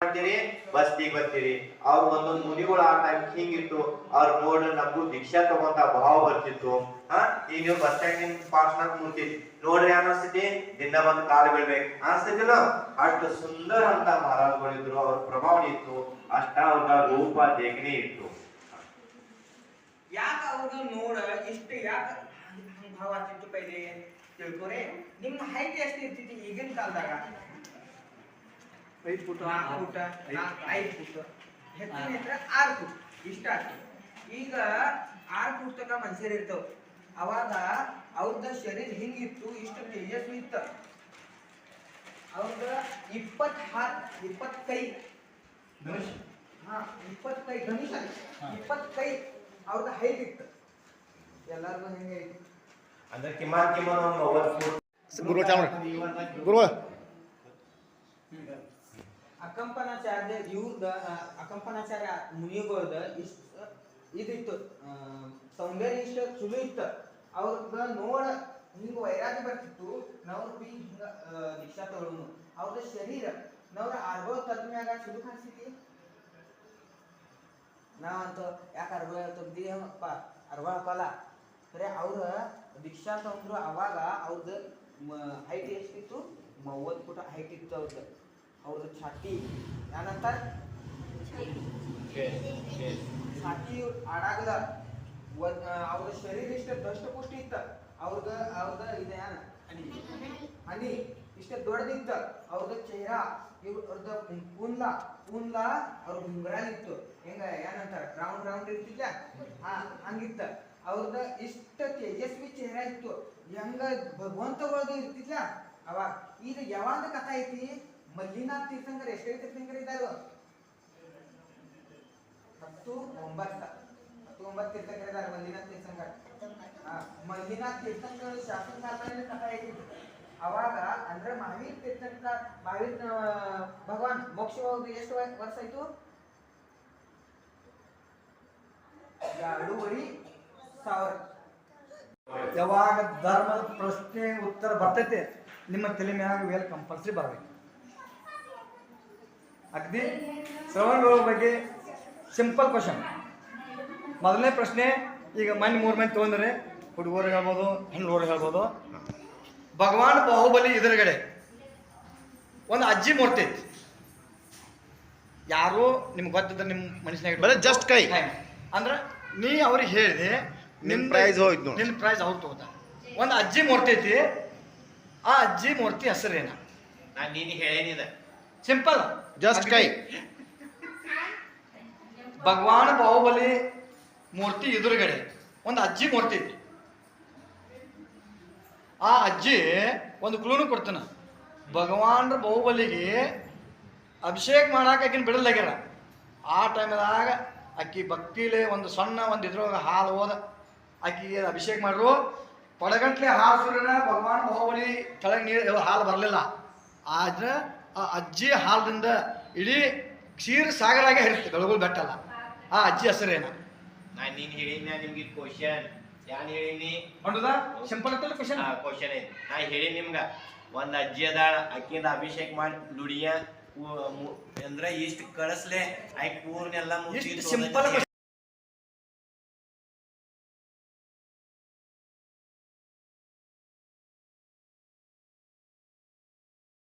ಮಾಡ್ತೀರಿ ಬಸ್ತಿಗೆ ಬರ್ತೀರಿ. ಅವ್ರ ಒಂದೊಂದು ಮುನಿಗಳು ಆ ಟೈಮ್ ಹಿಂಗಿತ್ತು, ಅವ್ರ ನೋಡ್ ನಮಗೂ ದೀಕ್ಷಾ ತಗೊಂತ ಭಾವ ಬರ್ತಿತ್ತು. ಹಾ? ಈಗ ನೀವು ಬಸ್ ಸ್ಟ್ಯಾಂಡ್ ನಿಮ್ ಪಾರ್ಸ್ನಾಗ ಮುಟ್ತೀರಿ ನೋಡ್ರಿ ಅನಿಸ್ತೈತಿ ದಿನ ಬಂದ್ ಕಾಲು ಬೀಳ್ಬೇಕು. ಅನ್ಸ್ತೈತಿಲ್ಲ? ಅಷ್ಟು ಸುಂದರ ಅಂತ ಮಹಾರಾಜಗಳಿದ್ರು ಅವ್ರ ಪ್ರಭಾವ ಇತ್ತು. ಅಷ್ಟ ಅವ್ರ ರೂಪ ದೇಗಣಿ ಇತ್ತು. ಯಾಕ ಅವ್ರ ನೋಡ ಇಷ್ಟ ಯಾಕ ಭಾವ ಆಗ್ತಿತ್ತು ಪೈಲೆ? ತಿಳ್ಕೊರೆ. ನಿಮ್ಮ ಹೈಟ್ ಎಷ್ಟು ಇರ್ತಿತ್ತು ಈಗಿನ ಕಾಲದಾಗ? ಐದು ಫುಟ್ ನಾಲ್ಕು ಫುಟ್ ನಾಲ್ಕು ಐದು ಫುಟ್ ಹೆಚ್ಚಿನ ಹೆಸರ ಆರು ಫುಟ್ ಇಷ್ಟ ಆಗ್ತದೆ. ಈಗ ಆರು ಫುಟ್ ತನಕ ಮನುಷ್ಯರು ಇರ್ತಾವ. ಅವಾಗ ಅವ್ರದ ಶರೀರ ಹಿಂಗಿತ್ತು ಇಷ್ಟು ತೇಜಸ್ವಿ ಇತ್ತ. ಅವ್ರದ ಇಪ್ಪತ್ ಹಾತ್ ಇಪ್ಪತ್ ಕೈ. ಹಾ ಇಪ್ಪತ್ತು ಕೈ ಧನುಷ ಇಪ್ಪತ್ ಕೈ ಅವ್ರದ ಹೈಟ್ ಇತ್ತು. ಎಲ್ಲಾರ್ಗು ಹೆಂಗೆ ಐತಿ. ಅಂದ್ರೆ ಕಿಮಾನ್ ಕಿಮಾನ್ ಒಂದು ಗುರು ಫೂಟ್ ಗುರು ಚಾಮರ ಅಕಂಪನಾಚಾರ್ಯ ಇವ್ರದ ಅಕಂಪನಾಚಾರ್ಯ ಮುನಿಗಳದ ಇಷ್ಟ, ಇದಿತ್ತು. ಸೌಂದರ್ಯ ಇಷ್ಟ, ಚಲೋ ಇತ್ತು ಅವ್ರದ ನೋಡ ಹಿಂಗ ವೈರಾಗ್ಯ ಬರ್ತಿತ್ತು. ನವ್ರ ಬಿ ಹಿಂಗ ದೀಕ್ಷಾ ತಗೊಳ್ಳೋನು ಅವ್ರದ ಶರೀರ, ನವ್ರ ಅರ್ಬೋ ತದ್ಮ್ಯಾಗ ಚಲೋ ಕಾಣಿಸ್ತೈತಿ ನಾವಂತ ಯಾಕೆ ಅರ್ಬ ತೆಗ್ದಿವಪ್ಪ ಅರ್ಬ ಹಾಕಲ್ಲ. ಖರೆ ಅವ್ರ ದೀಕ್ಷಾ ತಗೊಂಡ್ರು ಅವಾಗ ಅವ್ರದ್ದು ಹೈಟ್ ಎಷ್ಟಿತ್ತು ಮೂವತ್ತು ಫುಟ್ ಹೈಟ್ ಇತ್ತು ಅವ್ರದ್ದು ಅವ್ರದ್ದು ಛಾತಿ ಏನಂತ ಛಾತಿ ಆಡಾಗದ ಅವ್ರ ಶರೀರ ಇಷ್ಟ ದಷ್ಟ ಪುಷ್ಟಿ ಇತ್ತ. ಅವ್ರದ ಅವ್ರದ ಇದೆ ಹನಿ. ಇಷ್ಟ ದೊಡ್ಡದಿತ್ತ ಅವ್ರದ ಚೇಹರಾ ಅವ್ರದ ಕೂನ್ಲ. ಕೂನ್ಲ ಅವ್ರ ಗುಂಗ್ರಾಲ್ ಇತ್ತು. ಹೆಂಗ ಏನಂತಾರ ರೌಂಡ್ ರೌಂಡ್ ಇರ್ತಿಲ್ಲ ಹಂಗಿತ್ತ. ಅವ್ರದ ಇಷ್ಟ ತೇಜಸ್ವಿ ಚೇಹರಾ ಇತ್ತು. ಹೆಂಗ ಭಗವಂತಗಳದು ಇರ್ತಿಲ್ಲ ಅವಾಗ. ಇದು ಯಾವಾಗ ಕಥಾ ಐತಿ? ಮಲ್ಲಿನಾಥ್ ತೀರ್ಥಂಕರ್, ಎಷ್ಟೇ ತೀರ್ಥಂಕರ್ ಇದ್ದಾರೋ ಹತ್ತು ಒಂಬತ್ತ. ಹತ್ತು ಒಂಬತ್ತು ತೀರ್ಥಂಕರ್ ಇದ್ದಾರೆ ಮಲ್ಲಿನಾಥ್ ತೀರ್ಥಂಕರ್. ಮಲ್ಲಿನಾಥ್ ತೀರ್ಥಂಕರ್ ಶಾಸನ ಕಾಲದಲ್ಲಿ ಕಥಾ ಅವಾಗ ಅಂದ್ರೆ ಮಹಾವೀರ್ ತೀರ್ಥಂಕರ್ ಮಹಾವೀರ್ ಭಗವಾನ್ ಮೋಕ್ಷ ಎಷ್ಟು ವರ್ಷ ಆಯ್ತು? ಎರಡೂವರೆ ಸಾವಿರ. ಯಾವಾಗ ಧರ್ಮದ ಪ್ರಶ್ನೆ ಉತ್ತರ ಬರ್ತೈತೆ, ನಿಮ್ಮ ತಲೆ ಮ್ಯಾಗ ವೇಲ್ ಕಂಪಲ್ಸರಿ ಬರಬೇಕು. ಅಗದಿ ಶ್ರವಣಗಳ ಬಗ್ಗೆ ಸಿಂಪಲ್ ಕ್ವಶನ್ ಮೊದಲನೇ ಪ್ರಶ್ನೆ ಈಗ ಮನೆ ಮೂರು ಮಂದಿ ತೊಗೊಂಡ್ರೆ ಹುಡುಗರು ಹೇಳ್ಬೋದು ಹೆಣ್ಣು ಹೇಳ್ಬೋದು. ಭಗವಾನ್ ಬಾಹುಬಲಿ ಎದುರುಗಡೆ ಒಂದು ಅಜ್ಜಿ ಮೂರ್ತಿ ಐತಿ. ಯಾರು ನಿಮ್ಗೆ ಗೊತ್ತಿದ್ರೆ ನಿಮ್ಮ ಮನುಷ್ಯನಾಗ ಬರೀ just ಕೈ. ಅಂದ್ರೆ ನೀ ಅವ್ರಿಗೆ ಹೇಳಿದೆ ನಿಮ್ಮ ಪ್ರೈಸ್ ಹೋಯ್ತು ನೋಡು. ನಿನ್ನ ಪ್ರೈಸ್ ಅವ್ರು ತಗೋತ. ಒಂದು ಅಜ್ಜಿ ಮೂರ್ತಿ ಐತಿ. ಆ ಅಜ್ಜಿ ಮೂರ್ತಿ ಹೆಸರೇನ? ನಾನು ನೀನು ಹೇಳೇನಿದ. ಸಿಂಪಲ್ ಜಸ್ಟ್ ಕೈ. ಭಗವಾನ್ ಬಾಹುಬಲಿ ಮೂರ್ತಿ ಎದುರುಗಡೆ. ಒಂದು ಅಜ್ಜಿ ಮೂರ್ತಿ ಐತಿ. ಆ ಅಜ್ಜಿ ಒಂದು ಕ್ಲೂನು ಕೊಡ್ತಾನ. ಭಗವಾನ್ ಬಾಹುಬಲಿಗೆ ಅಭಿಷೇಕ ಮಾಡಾಕ ಆಕಿನ ಬಿಡಲಾಗ್ಯಾರ ಆ ಟೈಮ್ದಾಗ ಆಕಿ ಭಕ್ತಿಲೆ ಒಂದು ಸಣ್ಣ ಒಂದು ಇದ್ರೊಳಗೆ ಹಾಲು ಹೋದ. ಆಕಿಗೆ ಅಭಿಷೇಕ ಮಾಡ್ರು? ಪಡಗಂಟ್ಲೆ ಹಾಲು ಸುರಿನ ಭಗವಾನ್ ಬಾಹುಬಲಿ ಕೆಳಗೆ ನೀರು ಹಾಲು ಬರಲಿಲ್ಲ. ಆದ್ರೆ ಆ ಅಜ್ಜಿ ಹಾಲದಿಂದ ಇಡೀ ಕ್ಷೀರ ಸಾಗರಾಗೆ ಹರಿತು ಬೆಳಗುಲ್ ಬೆಟ್ಟಲ್ಲ. ಆ ಅಜ್ಜಿ ಹೆಸರೇನ? ನಾನು ನೀನ್ ಹೇಳಿನ ನಿಮ್ಗೆ ಕ್ವಶನ್ ಯಾನ್ ಹೇಳಿನಿ ಹೊಂಡದ ಸಿಂಪಲ್ ಇತ್ತಲ್ಲ ಕ್ವಶನ್ ಕ್ವಶನ್ ಐತಿ ನಾ ಹೇಳಿ ನಿಮ್ಗ ಒಂದ್ ಅಜ್ಜಿ ಅದಾಳ ಅಕ್ಕಿಂದ ಅಭಿಷೇಕ ಮಾಡಿ ದುಡಿಯ ಅಂದ್ರೆ ಇಷ್ಟ ಕಳಿಸ್ಲೆ ಆಯ್ಕೆ ಪೂರ್ನೆಲ್ಲ ಸಿಂಪಲ್